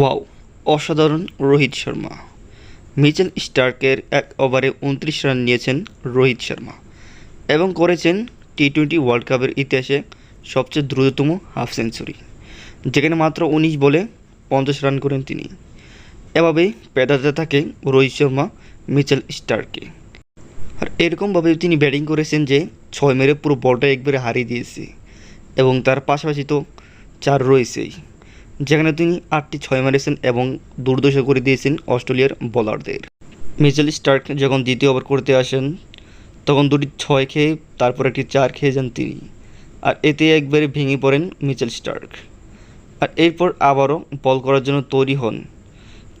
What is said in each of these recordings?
Wow, অসাধারণ Rohit Sharma. Mitchell স্টার্কের এক ওভারে উনত্রিশ রান নিয়েছেন রোহিত শর্মা এবং করেছেন টি টোয়েন্টি ওয়ার্ল্ড কাপের ইতিহাসে সবচেয়ে দ্রুততম হাফ সেঞ্চুরি, যেখানে মাত্র উনিশ বলে পঞ্চাশ রান করেন তিনি। এভাবেই পেটাতে থাকে রোহিত শর্মা, মিচেল স্টার্ককে। আর এরকমভাবে তিনি ব্যাটিং করেছেন যে ছয় মেরে পুরো বলটা একবারে হারিয়ে দিয়েছে এবং তার পাশাপাশি তো চার রয়েছেই। যেখানে তিনি আটটি ছয় মেরেছেন এবং দুর্দশা করে দিয়েছেন অস্ট্রেলিয়ার বোলারদের। মিচেল স্টার্ক যখন দ্বিতীয় ওভার করতে আসেন, তখন দুটি ছয় খেয়ে তারপর একটি চার খেয়ে যান তিনি। আর এতে একবারে ভেঙে পড়েন মিচেল স্টার্ক। আর এরপর আবারও বল করার জন্য তৈরি হন।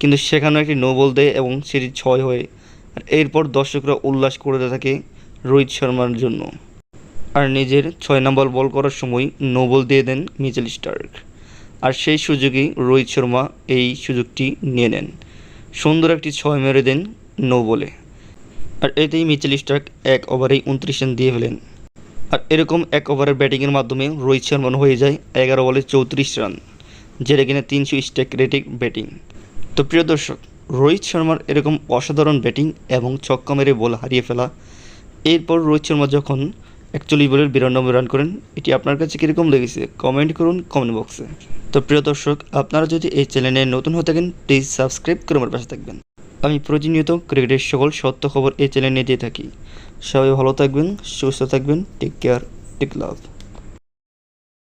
কিন্তু সেখানেও একটি নো বল দেয় এবং সেটি ছয় হয়ে, আর এরপর দর্শকরা উল্লাস করতে থাকে রোহিত শর্মার জন্য। আর নিজের ছয় নম্বর বল করার সময় নো বল দিয়ে দেন মিচেল স্টার্ক। আর সেই সুযোগেই রোহিত শর্মা এই সুযোগটি নিয়ে নেন। সুন্দর একটি ছয় মেরে দেন নো বলে। আর এতেই মিচেল স্টার্ক এক ওভারেই উনত্রিশ রান দিয়ে ফেলেন। আর এরকম এক ওভারের ব্যাটিংয়ের মাধ্যমে রোহিত শর্মা হয়ে যায় এগারো বলে চৌত্রিশ রান, যেটা কিনা তিনশো স্টেক রেটিং ব্যাটিং। তো প্রিয় দর্শক, রোহিত শর্মার এরকম অসাধারণ ব্যাটিং এবং ছক্কা মেরে বল হারিয়ে ফেলা, এরপর রোহিত শর্মা যখন একচল্লিশ বলের বিরানব্বই রান করেন, এটি আপনার কাছে কীরকম লেগেছে? কমেন্ট করুন কমেন্ট বক্সে। তো প্রিয় দর্শক, আপনারা যদি এই চ্যানেলে নতুন হয়ে থাকেন প্লিজ সাবস্ক্রাইব করে আমার পাশে থাকবেন। আমি প্রতিনিয়ত ক্রিকেটের সকল সত্য খবর এই চ্যানেলে দিয়ে থাকি। সবাই ভালো থাকবেন, সুস্থ থাকবেন টেক কেয়ার টেক লাভ